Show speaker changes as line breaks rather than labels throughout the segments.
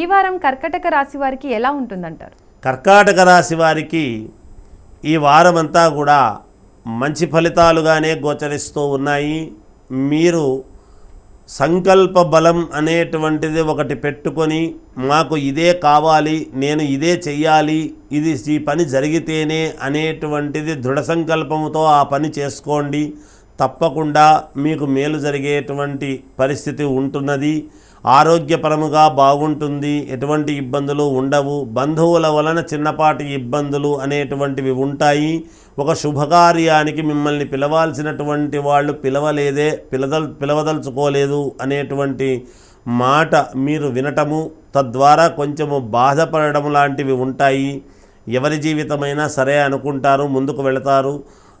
ఈ వారం కర్కటక రాశి వారికి ఎలా ఉంటుందంటారు?
కర్కాటక రాశి వారికి ఈ వారమంతా కూడా మంచి ఫలితాలుగానే గోచరిస్తూ ఉన్నాయి. మీరు సంకల్ప బలం అనేటువంటిది ఒకటి పెట్టుకొని మాకు ఇదే కావాలి నేను ఇదే చెయ్యాలి ఇది ఈ పని జరిగితేనే అనేటువంటిది దృఢ సంకల్పంతో ఆ పని చేసుకోండి. తప్పకుండా మీకు మేలు జరిగేటువంటి పరిస్థితి ఉంటున్నది. ఆరోగ్యపరముగా బాగుంటుంది. ఎటువంటి ఇబ్బందులు ఉండవు. బంధువుల వలన చిన్నపాటి ఇబ్బందులు అనేటువంటివి ఉంటాయి. ఒక శుభకార్యానికి మిమ్మల్ని పిలవాల్సినటువంటి వాళ్ళు పిలవలేదే పిలదల్ పిలవదలుచుకోలేదు అనేటువంటి మాట మీరు వినటము తద్వారా కొంచెము బాధపడడం లాంటివి ఉంటాయి. ఎవరి జీవితమైనా సరే అనుకుంటారు ముందుకు వెళతారు.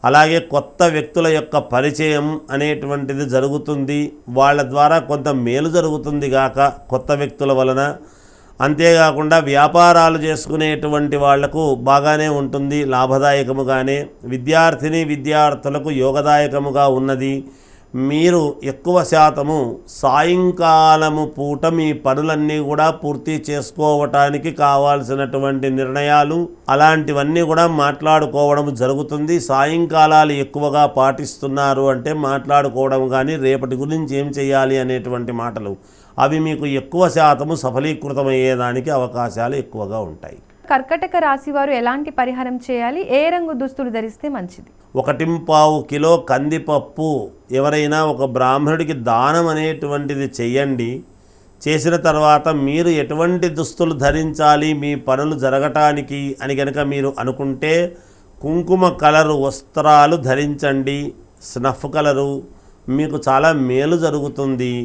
అలాగే కొత్త వ్యక్తుల యొక్క పరిచయం అనేటువంటిది జరుగుతుంది. వాళ్ళ ద్వారా కొంత మేలు జరుగుతుంది గాక కొత్త వ్యక్తుల వలన. అంతేకాకుండా వ్యాపారాలు చేసుకునేటువంటి వాళ్ళకు బాగానే ఉంటుంది లాభదాయకముగానే. విద్యార్థిని విద్యార్థులకు యోగదాయకముగా ఉన్నది. మీరు ఎక్కువ శాతము సాయంకాలము పూట మీ పనులన్నీ కూడా పూర్తి చేసుకోవటానికి కావాల్సినటువంటి నిర్ణయాలు అలాంటివన్నీ కూడా మాట్లాడుకోవడం జరుగుతుంది. సాయంకాలాలు ఎక్కువగా పాటిస్తున్నారు అంటే మాట్లాడుకోవడం కానీ రేపటి గురించి ఏం చేయాలి అనేటువంటి మాటలు. అవి మీకు ఎక్కువ శాతము సఫలీకృతమయ్యేదానికి అవకాశాలు ఎక్కువగా ఉంటాయి.
కర్కటక రాశి వారు ఎలాంటి పరిహారం చేయాలి? ఏ రంగు దుస్తులు ధరిస్తే మంచిది?
ఒకటింపావు కిలో కందిపప్పు. ఎవరైనా ఒక బ్రాహ్మణుడికి దానం అనేటువంటిది చెయ్యండి. చేసిన తర్వాత మీరు ఎటువంటి దుస్తులు ధరించాలి? మీ పనులు జరగటానికి అని కనుక మీరు అనుకుంటే కుంకుమ కలరు వస్త్రాలు ధరించండి. Snuff colour. మీకు చాలా మేలు జరుగుతుంది.